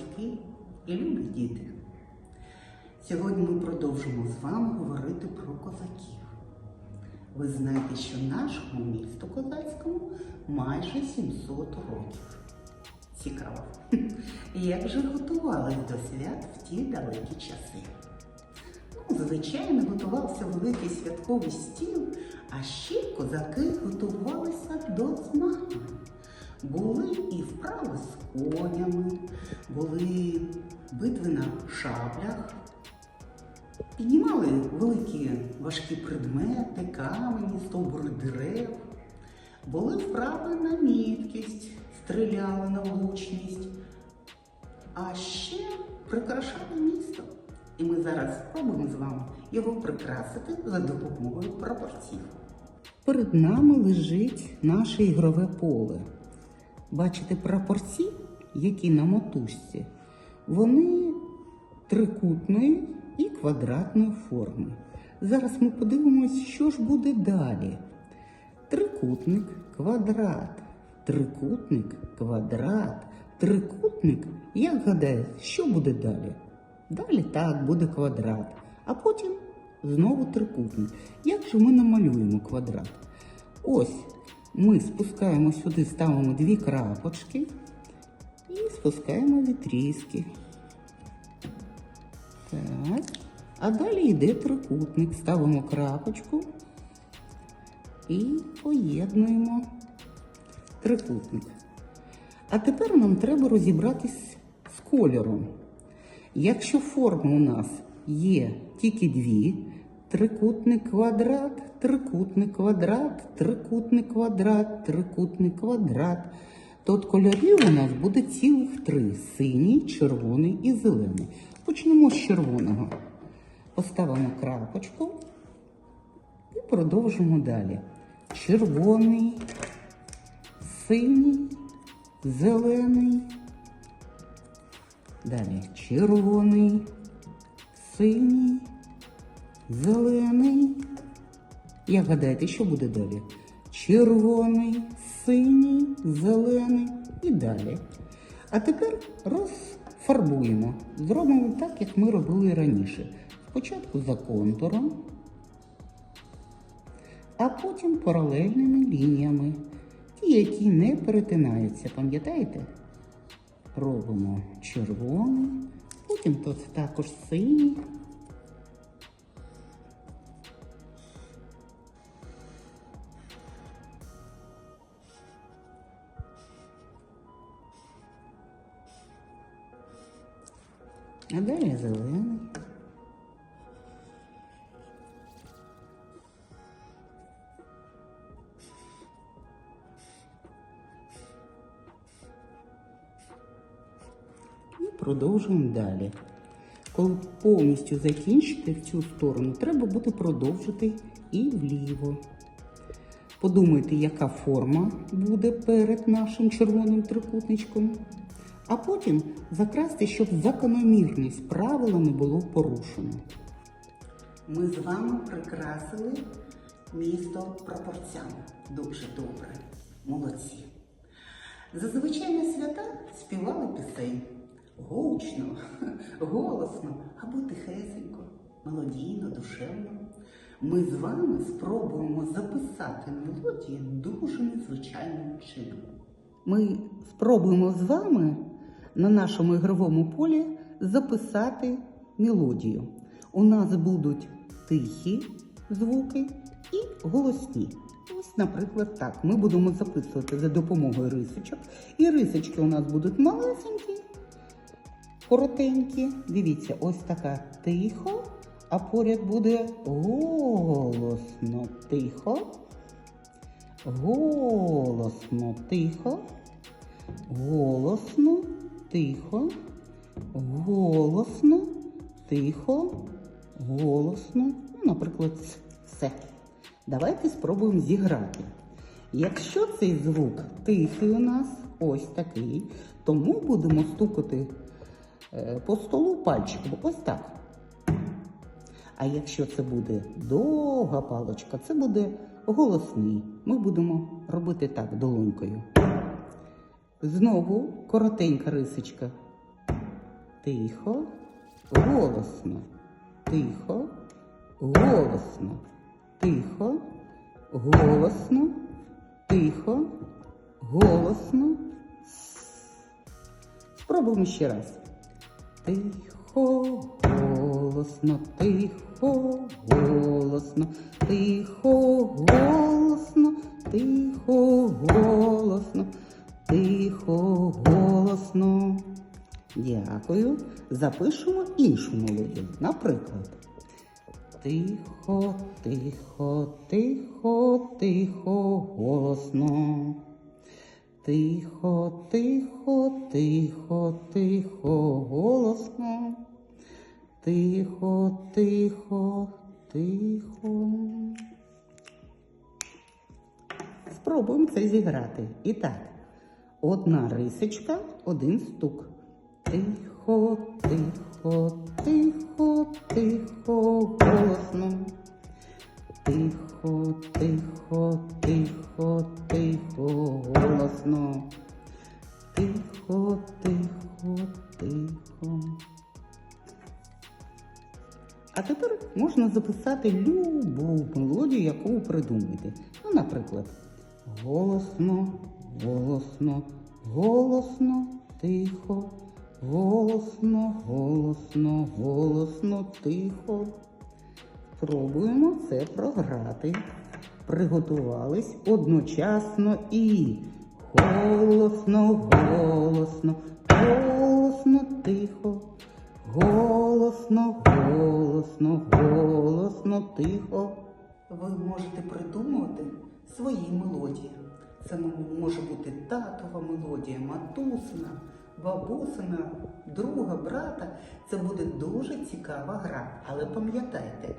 батьки і любі діти. Сьогодні ми продовжимо з вами говорити про козаків. Ви знаєте, що нашому місту козацькому майже 700 років. Цікаво. Як же готувались до свят в ті далекі часи? Ну, звичайно, готувався великий святковий стіл, а ще козаки готувалися до змагань. Були і вправи з конями, були битви на шаблях, піднімали великі важкі предмети, камені, стовбури дерев, були вправи на міткість, стріляли на влучність, а ще прикрашали місто. І ми зараз спробуємо з вами його прикрасити за допомогою прапорців. Перед нами лежить наше ігрове поле. Бачите прапорці, які на мотузці, вони трикутної і квадратної форми. Зараз ми подивимось, що ж буде далі. Трикутник, квадрат, трикутник, квадрат, трикутник. Як гадаєте, що буде далі? Далі так, буде квадрат, а потім знову трикутник. Як же ми намалюємо квадрат? Ось ми спускаємо сюди, ставимо дві крапочки і спускаємо відрізки. Так. А далі йде трикутник. Ставимо крапочку і поєднуємо трикутник. А тепер нам треба розібратись з кольором. Якщо форми у нас є тільки дві, трикутник квадрат, трикутник квадрат, трикутник квадрат, трикутник квадрат, то от кольорів у нас буде цілих три: синій, червоний і зелений. Почнемо з червоного. Поставимо крапочку і продовжимо далі. Червоний, синій, зелений. Далі червоний, синій, зелений. Як гадаєте, що буде далі? Червоний, синій, зелений і далі. А тепер розфарбуємо. Зробимо так, як ми робили раніше. Спочатку за контуром, а потім паралельними лініями. Ті, які не перетинаються, пам'ятаєте? Робимо червоний, потім тут також синій. А далі зелений. І продовжуємо далі. Коли повністю закінчите в цю сторону, треба буде продовжити і вліво. Подумайте, яка форма буде перед нашим червоним трикутничком. А потім закрасти, щоб закономірність правила не було порушено. Ми з вами прикрасили місто прапорцями. Дуже добре. Молодці. Зазвичай на свята співали пісень. Гучно, голосно або тихесенько, мелодійно, душевно. Ми з вами спробуємо записати мелодії дуже незвичайним чином. Ми спробуємо з вами на нашому ігровому полі записати мелодію. У нас будуть тихі звуки і голосні. Ось, наприклад, так. Ми будемо записувати за допомогою рисочок. І рисочки у нас будуть малесенькі, коротенькі. Дивіться, ось така тихо, а поряд буде голосно тихо. Голосно тихо. Голосно, тихо, голосно, тихо, голосно. Ну, наприклад, все. Давайте спробуємо зіграти. Якщо цей звук тихий у нас, ось такий, то ми будемо стукати е, по столу пальчиком. Ось так. А якщо це буде довга паличка, це буде голосний. Ми будемо робити так долонькою. Знову коротенька рисочка. тихо, голосно, тихо, голосно, тихо, голосно, тихо, голосно. Спробуємо ще раз. Тихо, голосно, тихо, голосно, тихо, голосно, тихо, голосно, Дякую. Запишемо іншу мелодію. Наприклад. Тихо, тихо, тихо, тихо, голосно. Тихо, тихо, тихо, тихо, голосно. Тихо, тихо, тихо. Спробуємо це зіграти. І так, одна рисочка, один стук. Тихо, тихо, тихо, тихо, голосно. Тихо, тихо, тихо, тихо, голосно. Тихо, тихо, тихо. А тепер можна записати любу мелодію, яку ви придумаєте. Ну, наприклад, голосно, голосно, голосно, тихо, голосно, голосно, голосно, тихо. Спробуємо це програти. Приготувались одночасно і голосно, голосно, голосно, тихо. Голосно, голосно, голосно, тихо. Ви можете придумувати свої мелодії. Це може бути татова мелодія, матусина, бабусина, друга, брата. Це буде дуже цікава гра. Але пам'ятайте,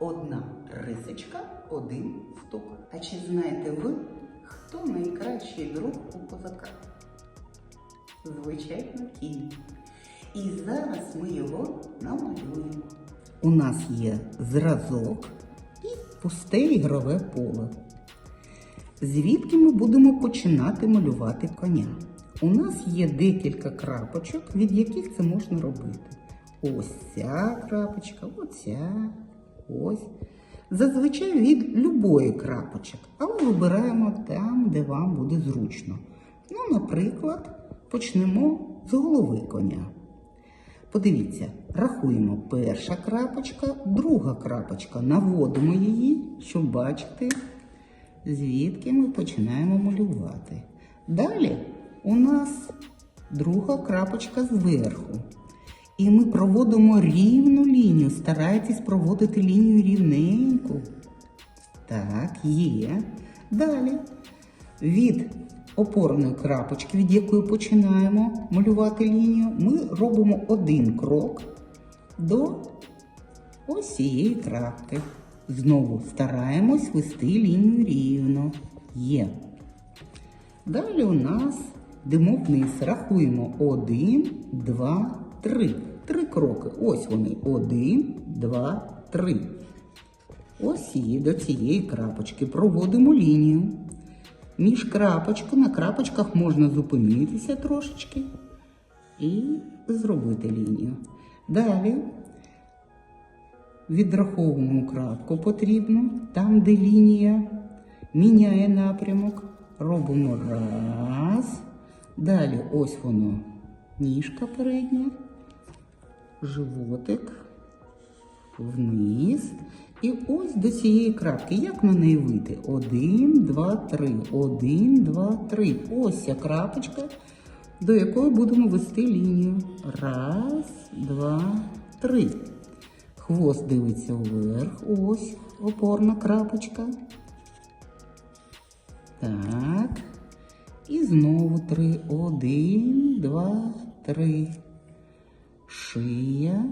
одна рисочка, один стук. А чи знаєте ви, хто найкращий друг у козака? Звичайно, кінь. І зараз ми його намалюємо. У нас є зразок і пусте ігрове поле. Звідки ми будемо починати малювати коня? У нас є декілька крапочок, від яких це можна робити. Ось ця крапочка, оця, ось. Зазвичай від любої крапочок, але вибираємо там, де вам буде зручно. Ну, наприклад, почнемо з голови коня. Подивіться, рахуємо перша крапочка, друга крапочка. Наводимо її, щоб бачити, звідки ми починаємо малювати. Далі у нас друга крапочка зверху. І ми проводимо рівну лінію. Старайтесь проводити лінію рівненьку. Так, є. Далі від опорної крапочки, від якої починаємо малювати лінію, ми робимо один крок до ось цієї крапки. Знову стараємось вести лінію рівно. Є. Далі у нас вниз. Рахуємо один, два, три. Три кроки. Ось вони. Один, два, три. Ось і до цієї крапочки. Проводимо лінію. Між крапочками, на крапочках можна зупинитися трошечки і зробити лінію. Далі відраховуємо крапку потрібно, там, де лінія міняє напрямок. Робимо раз. Далі ось воно ніжка передня, животик вниз. І ось до цієї крапки. Як на неї вийти? Один, два, три. Один, два, три. Ось ця крапочка, до якої будемо вести лінію. Раз, два, три. Хвост дивиться вверх. Ось опорна крапочка. Так. І знову три. Один, два, три. Шия.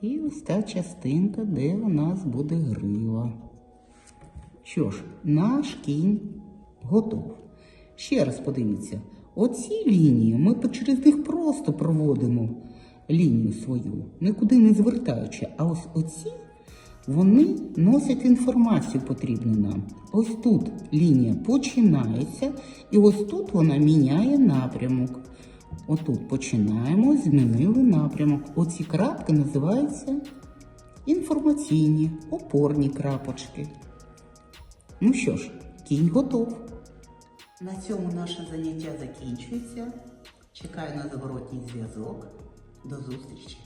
І ось та частинка, де у нас буде грива. Що ж, наш кінь готов. Ще раз подивіться, оці лінії ми через них просто проводимо лінію свою, нікуди не звертаючи. А ось оці вони носять інформацію потрібну нам. Ось тут лінія починається, і ось тут вона міняє напрямок. Отут починаємо, змінили напрямок. Оці крапки називаються інформаційні, опорні крапочки. Ну що ж, кінь готов. На цьому наше заняття закінчується. Чекаю на зворотній зв'язок. До зустрічі!